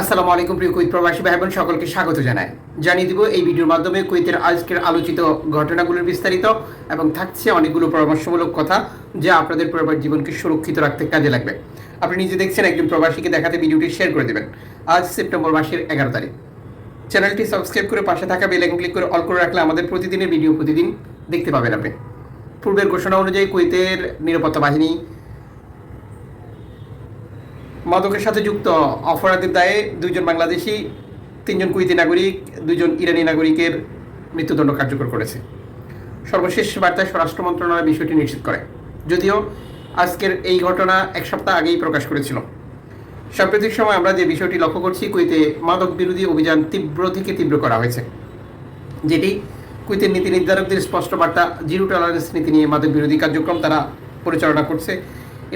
আসসালামু আলাইকুম প্রিয় কুইত প্রবাসী ভাই বোন সকলকে স্বাগত জানাই। জানিয়ে দিব এই ভিডিওর মাধ্যমে কুইতের আজকের আলোচিত ঘটনাগুলোর বিস্তারিত এবং থাকছে অনেকগুলো পরামর্শমূলক কথা যা আপনাদের পরিবার জীবনকে সুরক্ষিত রাখতে কাজে লাগবে। আপনি নিজে দেখছেন একজন প্রবাসীকে দেখাতে ভিডিওটি শেয়ার করে দেবেন। আজ সেপ্টেম্বর মাসের এগারো তারিখ। চ্যানেলটি সাবস্ক্রাইব করে পাশে থাকা বেল আইকন ক্লিক করে অল করে রাখলে আমাদের প্রতিদিনের ভিডিও প্রতিদিন দেখতে পাবেন আপনি। পূর্বের ঘোষণা অনুযায়ী কুয়েতের নিরাপত্তা বাহিনী মাদকের সাথে যুক্ত অপরাধের দায়ে দুইজন বাংলাদেশি, তিনজন কুইতি নাগরিক, দুইজন ইরানি নাগরিকের মৃত্যুদণ্ড কার্যকর করেছে। সর্বশেষ বার্তায় স্বরাষ্ট্র মন্ত্রণালয় বিষয়টি নিশ্চিত করে। যদিও আজকের এই ঘটনা এক সপ্তাহ আগেই প্রকাশ করেছিল। সাম্প্রতিক সময় আমরা যে বিষয়টি লক্ষ্য করছি কুইতে মাদক বিরোধী অভিযান তীব্র থেকে তীব্র করা হয়েছে। যেটি কুইতের নীতি নির্ধারকদের স্পষ্ট বার্তা, জিরো টলারেন্স নীতি নিয়ে মাদক বিরোধী কার্যক্রম তারা পরিচালনা করছে।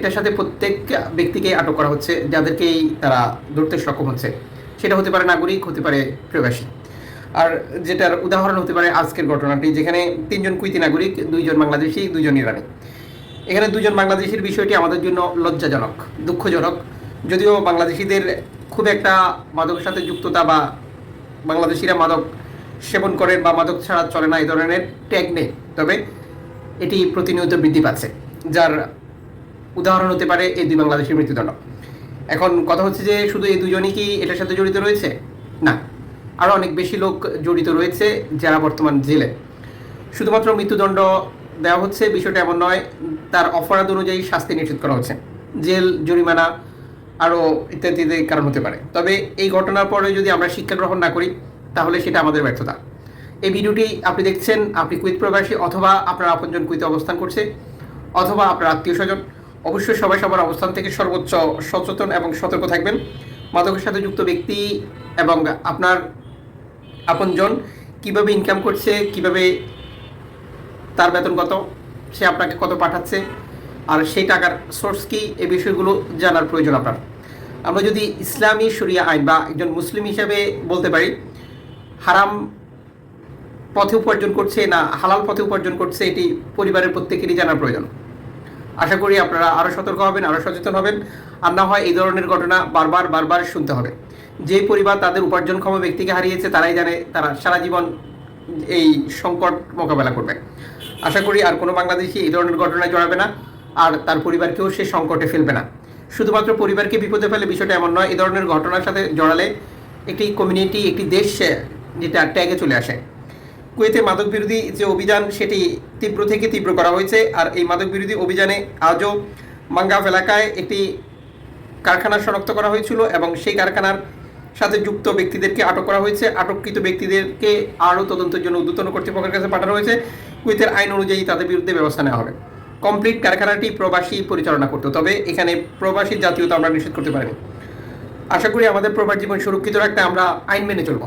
এটার সাথে প্রত্যেক ব্যক্তিকে আটক করা হচ্ছে, যাদেরকেই তারা ধরতে সক্ষম হচ্ছে। সেটা হতে পারে নাগরিক, হতে পারে প্রবাসী। আর যেটার উদাহরণ হতে পারে আজকের ঘটনাটি, যেখানে তিনজন কুইতি নাগরিক, দুইজন বাংলাদেশি, দুইজন ইরানি। এখানে দুজন বাংলাদেশির বিষয়টি আমাদের জন্য লজ্জাজনক, দুঃখজনক। যদিও বাংলাদেশিদের খুব একটা মাদকের সাথে যুক্ততা বা বাংলাদেশিরা মাদক সেবন করেন বা মাদক ছাড়া চলে না এই ধরনের ট্যাগ নেই। তবে এটি প্রতিনিয়ত বৃদ্ধি পাচ্ছে, যার উদাহরণ হতে পারে এই দুই বাংলাদেশের মৃত্যুদণ্ড। এখন কথা হচ্ছে যে শুধু এই দুজনই কি এটার সাথে জড়িত রয়েছে? না। আরও অনেক বেশি লোক জড়িত রয়েছে যারা বর্তমান জেলে। শুধুমাত্র মৃত্যুদণ্ড দেওয়া হচ্ছে, বিষয়টা এমন নয়, তার অপরাধ অনুযায়ী শাস্তি নিশ্চিত করা হচ্ছে। জেল, জরিমানা আরও ইত্যাদিতে কারণ হতে পারে। তবে এই ঘটনার পরে যদি আমরা শিক্ষা গ্রহণ না করি, তাহলে সেটা আমাদের ব্যর্থতা। এই ভিডিওটি আপনি দেখছেন, আপনি কুইত প্রবাসী অথবা আপনার আপনজন কুইতে অবস্থান করছে, অথবা আপনার আত্মীয় স্বজন। অবশ্যই সবাই সবার অবস্থান থেকে সর্বোচ্চ সচেতন এবং সতর্ক থাকবেন। মাদকের সাথে যুক্ত ব্যক্তি এবং আপনার আপনজন কীভাবে ইনকাম করছে, কীভাবে তার বেতন কত, সে আপনাকে কত পাঠাচ্ছে, আর সেই টাকার সোর্স কি এই বিষয়গুলো জানার প্রয়োজন আপনার। আমরা যদি ইসলামী শরিয়া আইন বা একজন মুসলিম হিসাবে বলতে পারি, হারাম পথে উপার্জন করছে না হালাল পথে উপার্জন করছে, এটি পরিবারের প্রত্যেকেরই জানার প্রয়োজন। আশা করি আপনারা আরও সতর্ক হবেন আরও সচেতন হবেন। আর না হয় এই ধরনের ঘটনা বারবার বারবার শুনতে হবে। যে পরিবার তাদের উপার্জনক্ষম ব্যক্তিকে হারিয়েছে, তারাই জানে তারা সারা জীবন এই সংকট মোকাবেলা করবে। আশা করি আর কোনো বাংলাদেশি এই ধরনের ঘটনায় জড়াবে না, আর তার পরিবারকেও সে সংকটে ফেলবে না। শুধুমাত্র পরিবারকে বিপদে ফেলে বিষয়টা এমন নয়, এই ধরনের ঘটনার সাথে জড়ালে একটি কমিউনিটি একটি দেশ, যেটা ট্যাগে চলে আসে। কুয়েতে মাদক বিরোধী যে অভিযান, সেটি তীব্র থেকে তীব্র করা হয়েছে। আর এই মাদক বিরোধী অভিযানে আজও মাঙ্গাফ এলাকায় একটি কারখানা শনাক্ত করা হয়েছিল এবং সেই কারখানার সাথে যুক্ত ব্যক্তিদেরকে আটক করা হয়েছে। আটককৃত ব্যক্তিদেরকে আরও তদন্তের জন্য উদ্যতন কর্তৃপক্ষের কাছে পাঠানো হয়েছে। কুয়েতের আইন অনুযায়ী তাদের বিরুদ্ধে ব্যবস্থা নেওয়া হবে। কমপ্লিট কারখানাটি প্রবাসী পরিচালনা করতো, তবে এখানে প্রবাসী জাতীয়তা আমরা নিষেধ করতে পারিনি। আশা করি আমাদের প্রবাস জীবন সুরক্ষিত রাখতে আমরা আইন মেনে চলবো।